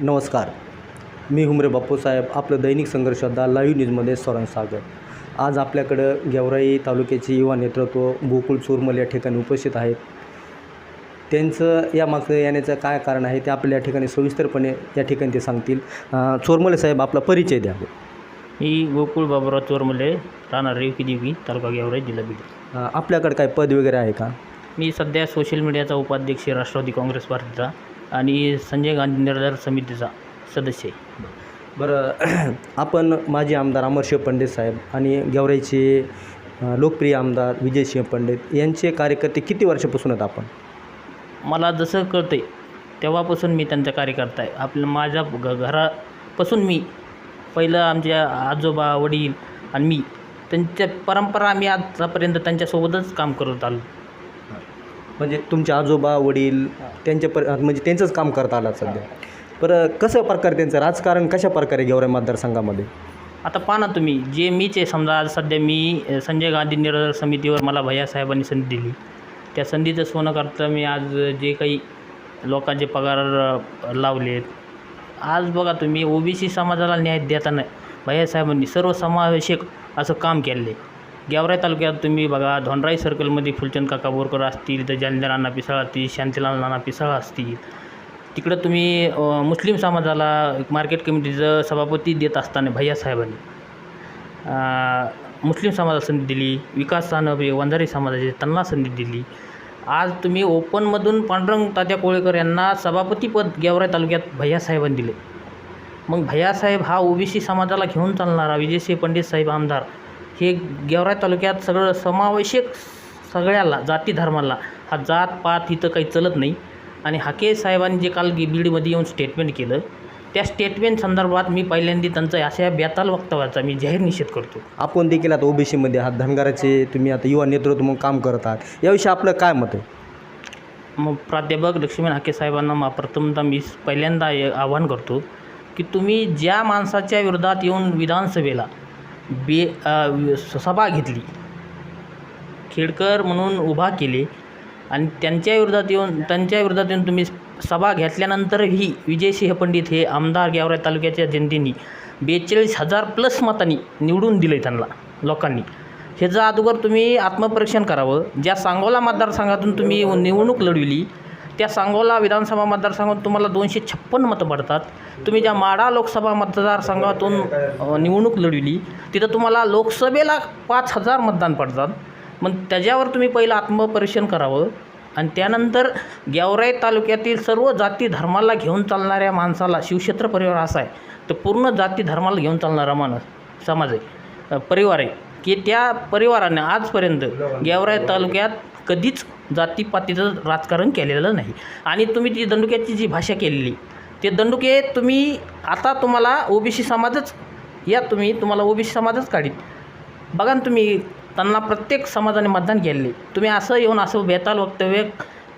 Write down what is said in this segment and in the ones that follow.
नमस्कार. मी हुमरे बापूसाहेब आपलं दैनिक संघर्षदा लाईव्ह न्यूजमध्ये स्वरण स्वागत. आज आपल्याकडं गेवराई तालुक्याचे युवा नेतृत्व गोकुळ चोरमल या ठिकाणी उपस्थित आहेत. त्यांचं या मागचं येण्याचं काय कारण आहे ते आपल्या या ठिकाणी सविस्तरपणे या ठिकाणी ते सांगतील. चोरमले साहेब आपला परिचय द्या. मी गोकुळ बाबुराव चोरमले राहणार रेवकी देवकी तालुका गेवराई जिल्हा बीड. आपल्याकडं काय पद वगैरे आहे का? मी सध्या सोशल मीडियाचा उपाध्यक्ष राष्ट्रवादी काँग्रेस पार्टीचा. आणि संजय गांधी निर्धार समितीचा सदस्य आहे. बरं आपण माजी आमदार अमरशिव पंडित साहेब आणि गेवराईचे लोकप्रिय आमदार विजयसिंह पंडित यांचे कार्यकर्ते किती वर्षापासून आहेत आपण? मला जसं कळतं तेव्हापासून मी त्यांचा कार्यकर्ता आहे. आपल्या माझ्या घ घरापासून मी पहिलं आमच्या आजोबा वडील आणि मी त्यांच्या परंपरा आम्ही आतापर्यंत त्यांच्यासोबतच काम करत आलो. म्हणजे तुमचे आजोबा वडील त्यांच्या पर म्हणजे त्यांचंच काम करता आला सध्या. बरं कसं प्रकारे त्यांचं? राजकारण कशा प्रकारे गेवराई मतदारसंघामध्ये? आता पहा ना तुम्ही जे मीच आहे समजा आज सध्या मी संजय गांधी निराधार समितीवर मला भैयासाहेबांनी संधी दिली. त्या संधीचं सोनं करता मी आज जे काही लोकांचे पगार लावलेत. आज बघा तुम्ही ओबीसी समाजाला न्याय देताना भैयासाहेबांनी सर्वसमावेशक असं काम केलं आहे गेवराई तालुक्यात तुम्ही बघा धोंडराई सर्कलमध्ये फुलचंद काका बोरकर असतील तर जालंधर नाना पिसाळ असतील शांतीलाल नाना पिसाळ असतील तिकडं तुम्ही मुस्लिम समाजाला एक मार्केट कमिटीचं सभापती देत असताना भैयासाहेबांनी मुस्लिम समाजाला संधी दिली विकास सानवे वंजारी समाजाची त्यांना संधी दिली. आज तुम्ही ओपनमधून पांडुरंग तात्या कोळेकर यांना सभापतीपद गेवराई तालुक्यात भैयासाहेबांनी दिले. मग भैयासाहेब हा ओबीसी समाजाला घेऊन चालणारा विजयसिंह पंडित साहेब आमदार हे गेवराई तालुक्यात सगळं समावेशक सगळ्याला जाती धर्माला हा जात पात इथं काही चलत नाही. आणि हाके साहेबांनी जे काल बीडमध्ये येऊन स्टेटमेंट केलं त्या स्टेटमेंट संदर्भात मी पहिल्यांदा त्यांचा अशा बेताल वक्तव्याचा मी जाहीर निषेध करतो. आपण देखील आता ओबीसीमध्ये आहात धनगराचे तुम्ही आता युवा नेतृत्व म्हणून काम करत आहात. याविषयी आपलं काय मत आहे? मग प्राध्यापक लक्ष्मण हाके साहेबांना मा प्रथमतः मी पहिल्यांदा आवाहन करतो की तुम्ही ज्या माणसाच्या विरोधात येऊन विधानसभेला बे सभा घेतली. खेडकर म्हणून उभा केले आणि त्यांच्या विरोधात येऊन त्यांच्या विरोधात येऊन तुम्ही सभा घेतल्यानंतरही विजयसिंह पंडित हे आमदार गेवराई तालुक्याच्या जनतेने बेचाळीस हजार प्लस मतांनी निवडून दिले त्यांना लोकांनी. ह्याचं अगोदर तुम्ही आत्मपरीक्षण करावं. ज्या सांगोला मतदारसंघातून तुम्ही निवडणूक लढविली त्या सांगोला विधानसभा मतदारसंघातून तुम्हाला दोनशे छप्पन्न मतं पडतात. तुम्ही ज्या माडा लोकसभा मतदारसंघातून निवडणूक लढविली तिथं तुम्हाला लोकसभेला पाच हजार मतदान पडतात. मग त्याच्यावर तुम्ही पहिलं आत्मपरीक्षण करावं आणि त्यानंतर गेवराई तालुक्यातील सर्व जाती धर्माला घेऊन चालणाऱ्या माणसाला शिवक्षेत्र परिवार असा आहे तर पूर्ण जाती धर्माला घेऊन चालणारा माणूस समाज आहे परिवार आहे. की त्या परिवाराने आजपर्यंत गेवराई तालुक्यात कधीच जातीपातीचं राजकारण केलेलं नाही. आणि तुम्ही ती दंडुक्याची जी भाषा केलेली ते दंडुके तुम्ही आता तुम्हाला ओबीसी समाजच या तुम्ही तुम्हाला ओबीसी समाजच काढीत. बघा ना तुम्ही त्यांना प्रत्येक समाजाने मतदान केले तुम्ही असं येऊन असं बेताल वक्तव्य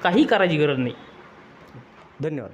काही करायची गरज नाही. धन्यवाद.